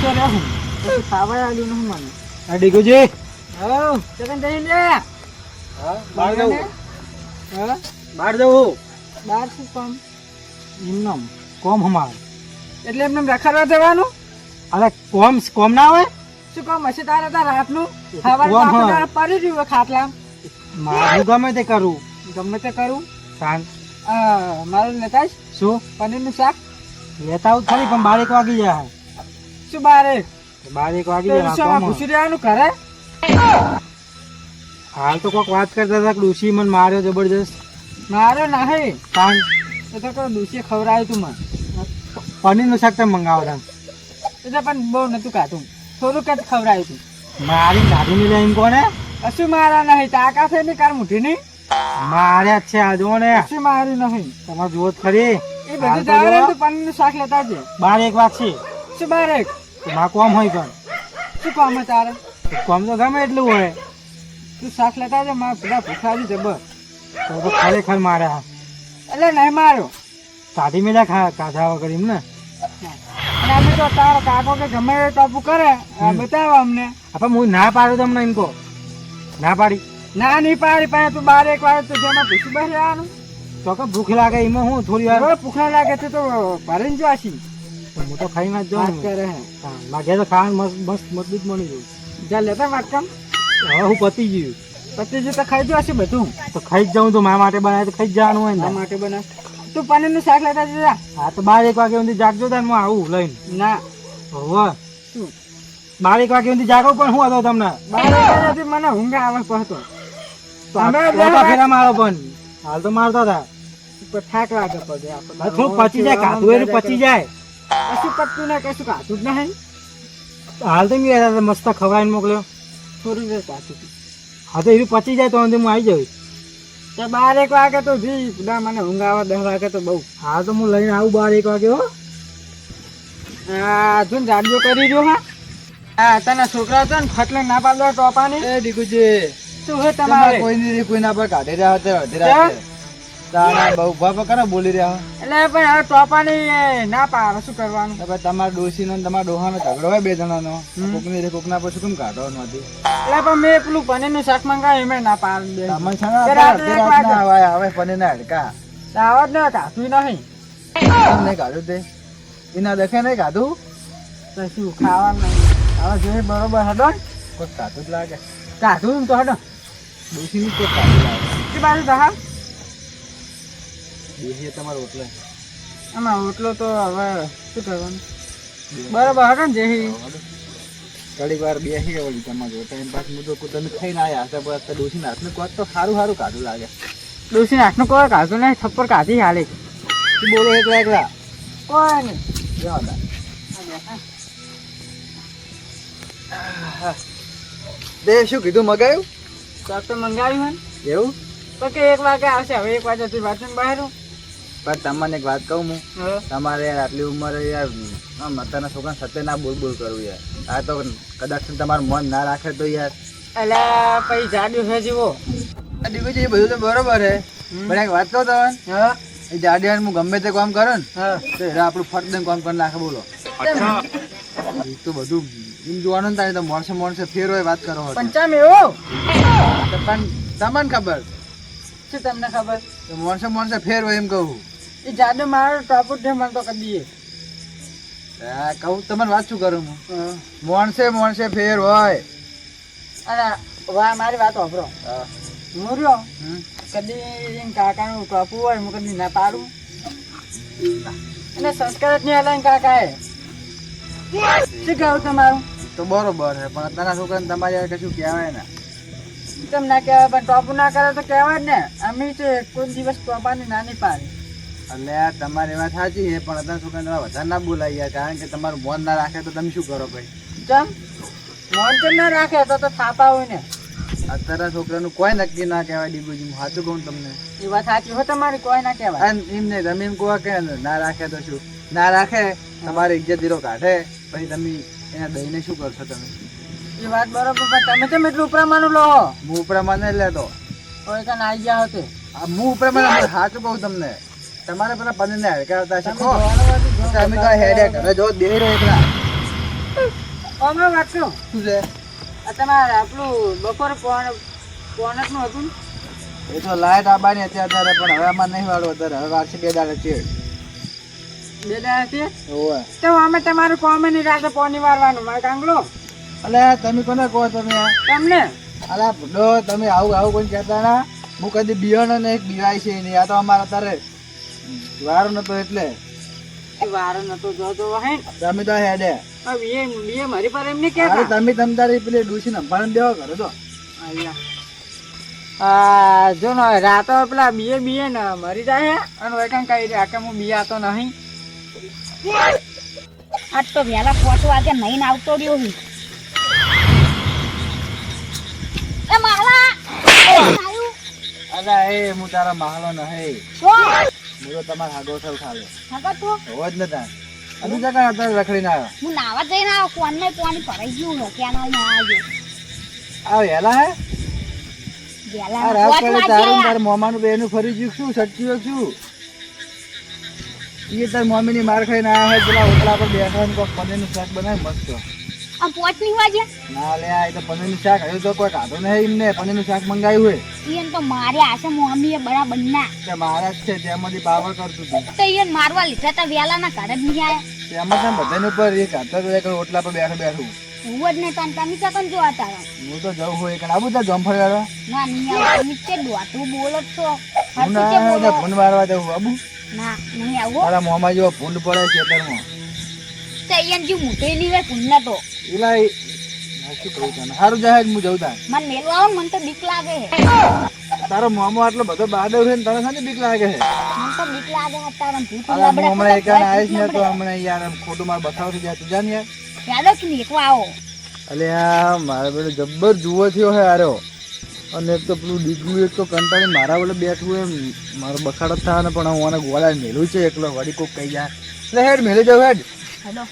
પૂછે રે હું પછી ખાવા આલ્યું નહીં મને. આ ડીગુજી હઉ ચકન જઈ લે બહાર જવું હા? બહાર જવું બાર શું કામ? એમનેમ કોમ હમાર. એટલે એમને રખડવા જવાનું? અરે કોમ કોમ ના હોય? શું કામ? હશે તારે તાર રાતનું કોમ પડી રહ્યું હોય ખાટલા મારું ગમે તે કરું. ગમે તે કરું. તાન મારું લેતા શું? પનીરનું શાક? લેતા આવું ખરી પણ બાર એક વાગી જાય. શું બારે? બાર એક વાગી જાય ઘૂસી રહેવાનું કરે હાલ તો કોઈક વાત કરતા હતા ડુસી મને માર્યો જબરજસ્ત. માર્યો નાહી. તાન એ તો કોઈ ડુસી ખવડાવ્યું તું મને. પનીરનું શાક તમે મંગાવો તો પણ બહુ નતું કાઢું થોડુંક જ ખવડાવ્યું તું. મારી દાદી મિલે એમ કોને? કશું મારા નહીં. તાકાત છે ને કાર મુઠી નહીં માર્યા છે આ જો ને. કશું માર્યું નહીં. તમારે જુઓ ખરી. એ બધું જાવે તો પનીરનું શાક લેતા છે બાર એક વાગશે શું બારે. તો કોમ હોય પણ શું કામ તારે? કોમ તો ગમે એટલું હોય. તું શાક લેતા આવજે મારા પેલા ભૂખાજી જબર. તો તો ખરેખર માર્યા એટલે નહીં માર્યો. દાદી મિલે ખા કાઢા વગર એમ ને? અમે તો તારો કાકો કે ગમે એ ટોપું કરે આ બતાવો અમને. આપણે હું ના પાડું તમને એમ કહો. ના પાડી. ના નહીં પાડી પાસે તું બાર એક વાર તો જેમાં ભૂસી બહાર આવવાનું તો કે ભૂખ લાગે એમાં હું થોડી વાર. ભૂખ લાગે છે તો ભરીને જોશી હું તો ખાઈને જ વાત જાઉં કરે લાગે તો ખાવાનું મસ્ત મજબૂત મળી ગયું. જા લેતા વાટકામ. હવે હું પતી ગયું. પચીસ તો ખાઈ જોશે બધું. તો ખાઈ જ જાઉં તો મારા માટે બનાવે તો ખાઈ જવાનું હોય મારા ને માટે બના તું પનીરનું શાક લેતા જજા હા તો બાર એક વાગે સુધી જાગજો તાર હું આવું લઈને. ના. હોવે. બાર એક વાગે સુધી જાગો પણ હું હતો તમને? બાર એક વાગે મને ઊંઘ આવે ફેરા મારો પણ. હાલ તો મારતા હતા. થાક લાગે પગે થોડું પચી જાય કાધું પચી જાય. કશું પટતું ને કશું કાચું જ નહીં. હાલ તો મેં મસ્ત ખવડાવીને મોકલ્યો. થોડું જ કાચું હા તો એવી પચી જાય તો હું આવી જઈશ તો બાર એક વાગે તો જી ના મને ઊંઘ આવે દસ વાગે તો બહુ. હાલ તો હું લઈને આવું બાર એક વાગે હો. આ જો ને જાડીઓ કરી રહ્યો હા. હા તને છોકરા છે ને ફટલે ના પાડવા ટોપાની? એ દીકુજી. શું હે તમારે તમારે? કોઈ ની કોઈ ના પર કાઢી રહ્યા હતા તારા બહુ ભાભ કરે બોલી રહ્યા એટલે પણ હવે ટોપાની ના પાડે શું કરવાનું? તો ભાઈ તમારા ડોસી ને તમારા ડોહાનો ઝઘડો હોય બે જણાનો. કોકની રે કોકના પછી કેમ કાઢવાનું હતી એટલે પણ મેં પેલું પનીરનું શાક મંગાવ્યું એમાં ના પાડ દે તમે છે ને. આવે આવે. હડકા. દાવત ને કાઢું નહીં. કાઢ્યું તે. એના દેખે નહીં કાઢું. તો શું ખાવાનું નહીં. હવે જોઈએ બરોબર હડો? કોઈ કાઢું જ લાગે. કાઢું તો હડો. ડોસી ની કોઈ કાઢું લાગે. બાજુ દહા ડોસી તમારો ઓટલે? આમાં ઓટલો તો હવે શું કરવાનું? બરાબર હડો ને જેહી ઘડીક વાર બેસી ગયો વળી તમારો ટાઈમ પાસ તો તમે ખાઈને આવ્યા હતા પણ અત્યારે ડોસી હાથનું કોત તો સારું સારું કાઢું લાગે. ડોસી નાખનું કોઈ કાઢું નહીં થપ્પર કાઢી હાલે. તું બોલો એકલા એકલા? કોઈ નહીં. જવા દા. તે શું કીધું મગાવ્યું તો મંગાવ્યું એવું? તો કે એક વાગે આવશે હવે એક વાગે થી વાંચન બહાર. પણ તમને એક વાત કહું હું? તમારે યાર આટલી ઉંમરે યાર અત્યારના છોકરા સત્ય ના બોલ બોલ કરવું યાર. આ તો કદાચ તમારું મન ના રાખે તો યાર. એટલે પછી જાડ્યું છે જીવો. દીકરી એ બધું તો બરોબર હે પણ એક વાત કહું તમે હા. એ જાડિયા હું ગમે તે કામ કરો ને હા. તો એરા આપણું ફટ દઈને કામ કરી નાખે બોલો. એ તો બધું એમ જોવાનું ને તારે તો મોણસે મોણસે ફેર હોય વાત કરો. પંચામ એવો? પણ તમને ખબર. શું તમને ખબર? મોણસે માણસે માણસે ફેર હોય એમ કહું. એ જાડુ મારો ટોપુટ છે મને તો કરી દઈએ કહું તમને વાત શું કરું હું? મોણસે મોણસે ફેર હોય. અને વા મારી વાત વાપરો. હું. રહ્યો. કદી કાકાનું ટોપું હોય હું કદી ના પાડું? અને સંસ્કાર જ નહીં હલાય કાકાએ. શું કહું તમારું? તો બરોબર છે પણ અત્યારના છોકરાને તમારે કશું કહેવાય ને. કેમ ના કહેવાય? પણ ટોપું ના કરે તો કહેવાય ને. અમે તો કોઈ દિવસ ટોપાની નાની પાડી. એટલે આ તમારી વાત સાચી છે પણ અત્યારે છોકરાને તમે વધારે ના બોલાય કારણ કે તમારું મોન ના રાખે તો તમે શું કરો ભાઈ? ચમ મોન તો ના રાખે તો તો થાપા હોય ને. અત્યારે છોકરાનું કોઈ નક્કી ના કહેવાય ડીબુજી હું સાચું કહું તમને. એ વાત સાચી હોય તમારી કોઈ ના કહેવાય. એમ નહીં તમે એમ કહો કે ના રાખે તો શું? ના રાખે તમારી ઇજ્જત ધીરો કાઢે પછી તમે એના દઈને શું કરશો તમે? એ વાત બરોબર પણ તમે કેમ એટલું ઉપરામાનું લો? હું લે લેતો. કોઈ કાન આવી ગયા હોતે. આ હું ઉપરા સાચું કહું તમને. તમારે પેલા પનીર ને હડકા હતા છે તમે તો હેડે ઘરે જો દે રહ્યો એકલા. અમે વાંચો શું? છે? આ તમારે આપણું બપોર પોણ પોણકનું હતું ને? એ તો લાઈટ આબાની હતી અત્યારે પણ હવે આમાં નહીં વાળો અત્યારે. હવે વારસે બે દાડે છે. બે દાડે છે? ઓવે તો અમે તમારું કોમેની રાતે પોની વારવાનું મારે કાંગલો? અલે તમે કોને કહો તમે? આ? તમને? અલા ભૂડો તમે આવું આવું કોઈ કહેતા ના? હું કદી બિયાનો ને એક બિવાય છે નહીં આ તો અમારે અત્યારે વારો નતો એટલે. એ વારો નતો જોતો હે તમે તો હેડે. હવે એ મારી પર એમ નહીં અરે તમે તમ તારી પેલી ડૂસી ભણ દેવો કરો તો આ જો ને રાતો પેલા બીએ બીએ ને મરી જાય હે. અને કાંઈ કઈ રહ્યા કે હું બિયાતો નહીં. આજ તો વહેલા પાંચ વાગે નહીં આવતો રહ્યો હું. એ માલા! અલા એ હું તારા માલો નહીં તો હું તો તમાર હાગો થવ ખાલે. હાગો તો? હોવો જ નતા અનુ જગા રખડી ના હું નાવા જઈને આવ્યો કોન ને પાણી ભરાઈ ગયું હે કેનાલમાં આવ્યો આ વેલા હે? વેલા આ રાત પડે તારું ને. તારા મોમાનું બેનું ફરી ગયું શું? સટક્યું શું? એ તાર મમ્મીની માર ખાઈને આવ્યા હોય પેલા ઓટલા પર બેઠા ને કોક પનીરનું શાક બનાવી મસ્ત. આમ પોટની વાજે ના લે આ તો તો પનીરનું શાક હજુ તો કોઈ ખાધું નહીં એમને. પનીરનું શાક મંગાવ્યું હોય એમ તો મારે આશે એ બરાબર ના. તે મારા છે તેમાંથી બાવર કરતું હતું. તો ઈયન મારવા લીધા તા વેલા ના ઘરે જ નહીં આયા. તેમાં છે બધાને પર એક ખાતા તો એક ઓટલા પર બેઠો બેઠું. હું જ નહીં તાન તમે ચકન જોવા આતા હું તો જવું હોય કે આબુ તો જમફળ વાળા. ના નહીં આવો. તમે તે દોઢું બોલો છો. હું કે ના ફોન મારવા જવું આબુ ના નહીં આવો તારા મોંમાં જો ફૂલ પડે ખેતરમાં. તો મૂઠે નહીં રે તો. એલા શું કહું તને સારું જાય હું જઉં તાર. મને મેલવા આવો મને તો બીક લાગે તારો મોમો આટલો બધો બહાદુર છે તને શાની બીક લાગે છે? મને તો બીક લાગે હે તારા ભૂત અરે હમણાં એક આવીશ ને તો હમણાં યાર આમ ખોટું મારે બતાવ થઈ જાય તું જાન યાર. યાદ જ નહીં એકવાર આવો. અલે આ મારે પેલો જબ્બર જુઓ થયો હે આરો અને એક તો પેલું ડીગલું એક તો કંટાળી મારા વડે બેઠું એમ. મારો બખાડો થાય ને પણ હું આને ગોળા મેલું છે એકલો વળી કોક કહી જાય. એટલે હેડ મેલી જાવ હેડ. હેલો.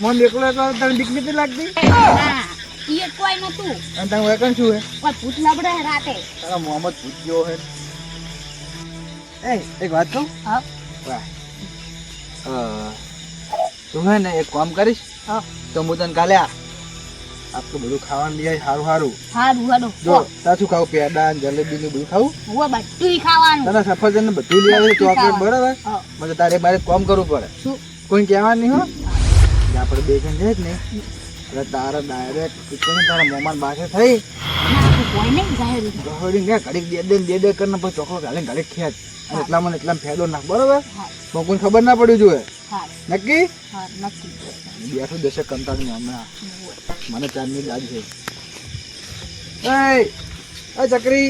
મન એકલો એકલો તને બીક નથી લાગતી? ના ઈ કોઈ નતું અને તને વેકન શું હે? કોઈ ભૂત લબડે હે રાતે. તારા મોહમ્મદ પૂછ્યો હે. એ એક વાત કહું? હા. વાહ. તું હે ને એક કામ કરીશ. હા. તો હું તને કાલે આ આટલું બધું ખાવાનું લઈ સારું સારું હારું. હેડો જો તાછું ખાવ? પેડા જલેબી ને બધું ખાવું? હું બધું ખાવાનું. તને સફરજન ને બધું લઈ આવી ચોકલેટ. બરાબર. મને તારે મારે કામ કરવું પડે. શું? કોઈ કહેવાનું નહીં હો આપણે બે જણ જઈએ જ ને એટલે તારા ડાયરેક્ટ કિચન તારા મોમાન બાસે થઈ. આપણે ગહોડી ને ઘડીક દે દે દે દે કરીને પછી ચોખો ગાલે ઘડીક ખેંચ અને એટલામાં એટલામાં ફેદો નાખ બરોબર? કોઈ ખબર ના પડ્યું જોઈએ. નક્કી? નક્કી. બેઠું દશક કંટાળીને હમણાં મને ચાંદની દાદ? છે એ એ ચકરી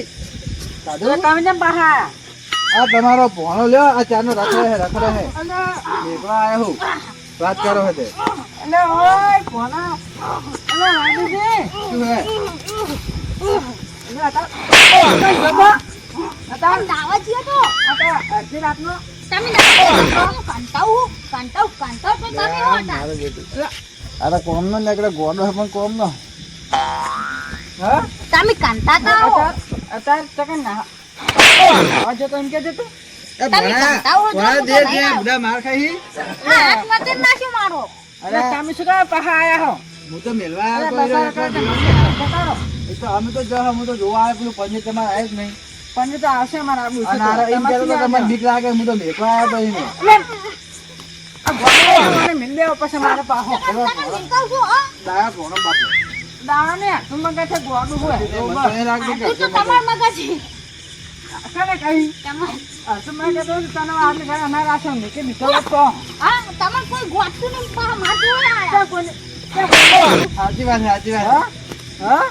આ તમારો ભોણો લ્યો આ ચાનો રખડે હે રખડે હે એકલા આયો હું. વાત કરો હે તે. એટલે ઓય કોના એટલે રાજુજી શું હે? હતા હતા તમે દાવા જીયો તો. હતા અડધી રાતનો તમે દાવા કંટાવું કંટાવ કંટાવ તો તમે હતા આ તો. કોમ નો નીકળે ગોડો પણ કોમ નો હા? તમે કંટા તા અત્યારે ચકન ના. આવા જતો એમ કે એ ભણા તો દે નહીં દે આવ. બધા માર ખાઈ આ હાથ માથે નાખ્યો મારો. એટલે તમે શું કહે પાહા આયા હો? હું તો મેલવા આવ્યો તો. એ તો અમે તો જો હું તો જોવા પેલું પંજે તમારે જ નહીં. તો આવશે મારા આબુ એમ તો તમને બીક લાગે હું તો મેકવા આવ્યો તો આ મને મિલ પછી મારા પાહો દાયા ભોણો બાપો. ને તું મને છે ગોળું હોય. તો એ લાગે કે આ તો તમાર મગજ. કને કહી તમાર આ તો મેં કહેતો હતો તને આટલી ઘરે અનાર રાખો ને કે બીજો તો હા તમાર કોઈ ગોઠતું નહીં પા માથું આયા. ત્યાં કોઈને સાચી વાત સાચી વાત હા. હા?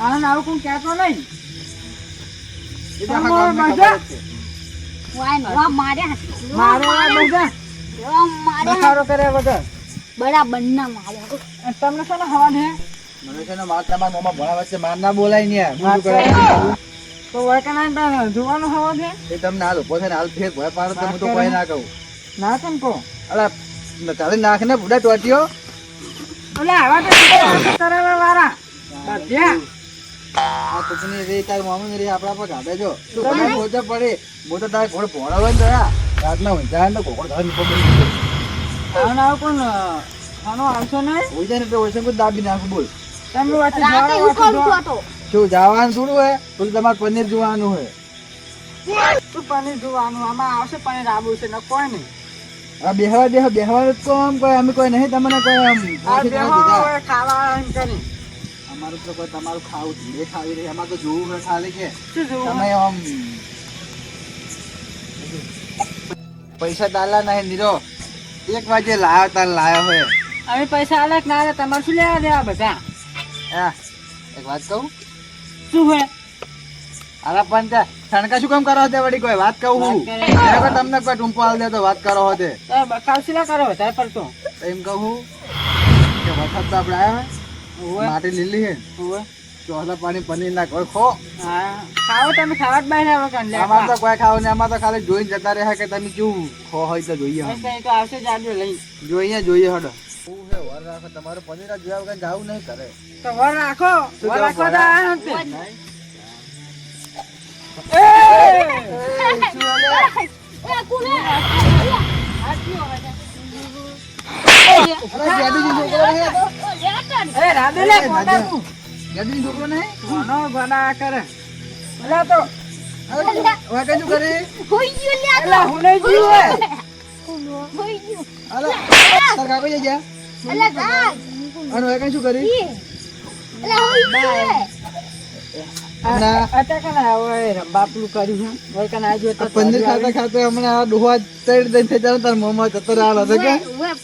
આને આવું કોઈ કહેતો નહીં. તમને છે ને હવા છે? મને છે ને માર તમારા મોંમાં ભણા છે માર ના બોલાય ને શું? તો વળકના તારે જોવાનો હવા છે? એ તમને હાલ ઊભો થઈને હાલ ફેર ભય પાડો તમે હું તો કોઈ ના. કહું. ના કેમ કહો? અલા ચાલી નાખ ને બુડા ટોટીઓ. એટલે આવા તો કરાવવા વાળા. આ કુકની રે તાર મામા રે આપણા પર ગાડે જો. તું મને પોતે પડે હું તો તારે ઘોડે ભોળાવા ને જયા રાતના ઊંઝા ને ઘોડો આવું પણ ખાનો આવશો હોય ને હોય કોઈ દાબી નાખું બોલ. તમે હું શું જવાનું થોડું હોય? તું તમારે પનીર જોવાનું હોય. તું પનીર જોવાનું? આમાં આવશે પનીર આવું છે ને કોઈ નહીં. આ બેહવા દેહ બેહવાનું જ કહો આમ કોઈ અમે કોઈ નહીં તમને કોઈ આમ ખાવા એમ કરી અમારું તો કોઈ તમારું ખાવું ધીરે ખાવી રહી એમાં તો જોવું હોય ખાલી કે શું તમે આમ પૈસા ડાલા નહીં નીરો. એક વાગે લાયો તાર લાયો હોય. અમે પૈસા આલે ના આલે તમારે શું લેવા દેવા બધા? હા એક વાત કહું? શું હોય? અરે પણ તે તણકા શું કામ કરો તે વળી કોઈ વાત કહું હું? કહું તમને કોઈ ટૂંપો આલ દે તો વાત કરો તે બકાવશીલા કરો વધારે પડતો. તો એમ કહું કે વખત તો આપણે આવ્યો. માટી લીલી હે. ચોથા પાણી પનીર ના કોઈ ખો ખાઓ તમે ખાવા જ બહાર આવો કંડે આમાં તો કોઈ ખાવ ને આમાં તો ખાલી જોઈને જતા રહ્યા કે તમે કેવું ખો હોય તો જોઈએ બસ કઈ તો આવશે જાજો લઈ. જોઈએ જોઈએ હડો. તમારું પનીર જ જોયા વગર જાવું નહીં કરે તો વર રાખો. વર રાખો તો આ હંતે. એ! અરે રાધે લે ફોટા તું. ગેડીજી છોકરો નહીં ઘણો ભલા કરે અલા તો શું કરી? હોઈ ગયો લે અલા તો. હું હે. હોઈ ગયું. અરે તાર કાકો જઈ ગયા. અલે જા અને હવે શું કરી? ઈ. અલે હોઈ ગયું પનીર ખાતા ખાતા હમણાં ડોહા તૈડ દઈને થઈ જાય તાર મોંમાં જતો રહેલો હતો કે?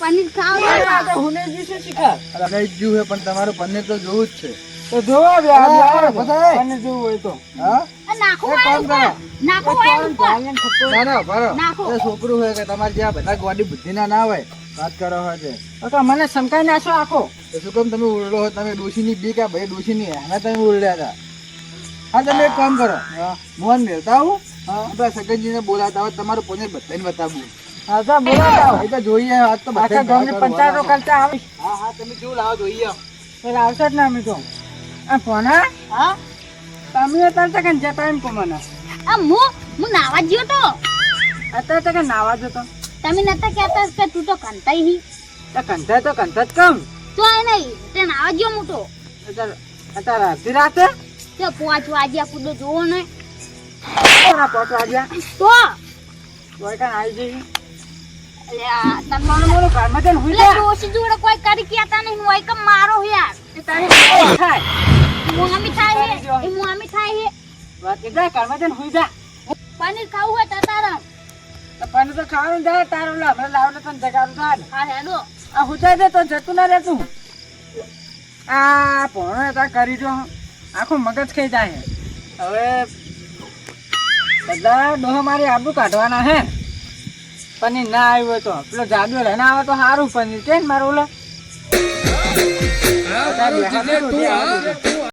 પનીર ખાવ હું નહીં જીશું શીખર અરે લઈ હે પણ તમારું પનીર તો જોવું જ છે. તો જોવો હા, જોવો. હોય તો. હા? નાખો એક કામ કરો. નાખો ચાલીને થપ્પો. ના ના બરો નાખો. એ છોકરું હોય કે તમારે જ્યાં બધા ગોડી બુદ્ધિ ના ના હોય વાત કરો હોય છે તો મને સમકાઈ નાખો આખો. શું કેમ તમે ઉરડો તમે ડોશીની બી કે ભાઈ ડોશીની એના તમે ઉરડ્યા હતા. હા તમે એક કામ કરો. મોહન મેળતા આવું. આપણા સગનજીને બોલાવતા હોય તમારું પોતે બધાને બતાવવું હા તો બોલાવો એ તો જોઈએ આજ તો આખા ગામની પંચાયતો કરતા આવે હા હા તમે કેવું લાવો જોઈએ તો લાવશો જ ને અમે તો. આ ફોના હા? તમે અત્યારે તક જતા એમ કો આ મુ મુ નાવા જ્યો તો. અત્યારે તક નાવા જતો તમે નતા કહેતા કે તું તો કંટાઈ હી તો તો જ કમ. તો એ નહીં તે નાવા જ્યો મોટો અત્યારે અત્યારે રાતે? તે પાંચ વાગ્યા કુદો જોવો ને. પોટ વાગ્યા તો. કાંઈ આવી જઈએ અલે આ તને મોડું મોડું ઘરમાં જઈને હુઈ એટલે જા. ડોશી જોડે કોઈ કરી કહેતા નહીં હોય કે મારો યાર. એ તારી મોડું થાય. મુહામી થાય હે એ મુહામી થાય હે. વાત એ જા, ઘરમાં જઈને હુઈ જા. પનીર ખાવું હોય તારા. તો પણ તો ખાવાનું જાય તારું લા લાવ લાવને તને જગાડું થાય હા હેડો. આ હુજાય દે તો જતું ના રહેતું. આ એ કરી જો. આખું મગજ ખાઈ જાય હવે બધા ડોહો મારી આબુ કાઢવાના હે પનીર ના આવ્યું હોય તો. પેલો જાદુ લઈને આવે તો સારું પનીર. છે ને મારું ઓલો